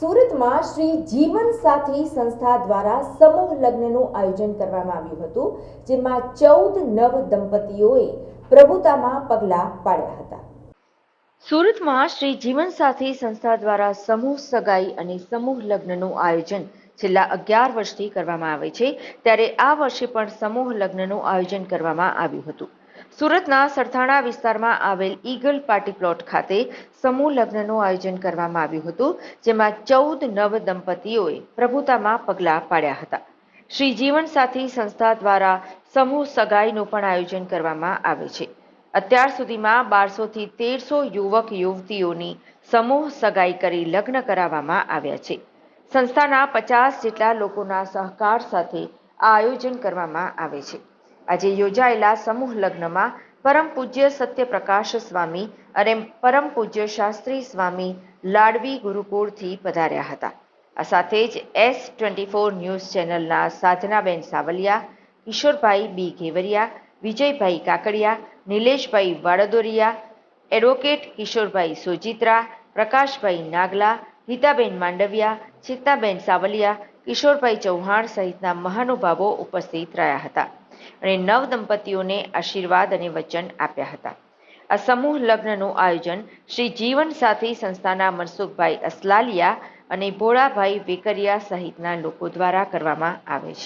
સુરતમાં શ્રી જીવન સાથી સંસ્થા દ્વારા સમૂહ લગ્નનું આયોજન કરવામાં આવ્યું હતું, જેમાં ચૌદ નવ દંપતીઓએ પ્રભુતામાં પગલાં પાડ્યા હતા. સુરતમાં શ્રી જીવન સાથી સંસ્થા દ્વારા સમૂહ સગાઈ અને સમૂહ લગ્નનું આયોજન છેલ્લા અગિયાર વર્ષથી કરવામાં આવે છે, ત્યારે આ વર્ષે પણ સમૂહ લગ્નનું આયોજન કરવામાં આવ્યું હતું. સુરતના સરથાણા વિસ્તારમાં આવેલ ઈગલ પાર્ટી પ્લોટ ખાતે સમૂહ લગ્નનું આયોજન કરવામાં આવ્યું હતું, જેમાં ચૌદ નવ દંપતીઓએ પ્રભુતામાં પગલાં પાડ્યા હતા. શ્રી જીવન સાથી સંસ્થા દ્વારા સમૂહ સગાઈનું પણ આયોજન કરવામાં આવે છે. અત્યાર સુધીમાં બારસોથી તેરસો યુવક યુવતીઓની સમૂહ સગાઈ કરી લગ્ન કરાવવામાં આવ્યા છે. સંસ્થાના પચાસ જેટલા લોકોના સહકાર સાથે આ આયોજન કરવામાં આવે છે. આજે યોજાયેલા સમૂહ લગ્નમાં પરમ પૂજ્ય સત્યપ્રકાશ સ્વામી અને પરમ પૂજ્ય શાસ્ત્રી સ્વામી લાડવી ગુરુકુળથી પધાર્યા હતા. આ સાથે જ એસ ટ્વેન્ટી ફોર ન્યૂઝ ચેનલના સાધનાબેન સાવલિયા, કિશોરભાઈ બી ઘેવરિયા, વિજયભાઈ કાકડિયા, નિલેશભાઈ વાડદોરિયા, એડવોકેટ કિશોરભાઈ સોજિત્રા, પ્રકાશભાઈ નાગલા ગીતાબેન માંડવિયા, ચિત્તાબેન સાવલિયા, કિશોરભાઈ ચૌહાણ સહિતના મહાનુભાવો ઉપસ્થિત રહ્યા હતા. અને નવ દંપતીઓને આશીર્વાદ અને વચન આપ્યા હતા. આ સમૂહ લગ્નનું આયોજન શ્રી જીવન સાથી સંસ્થાના મનસુખભાઈ અસલાલિયા અને ભોળાભાઈ વેકરિયા સહિતના લોકો દ્વારા કરવામાં આવે છે.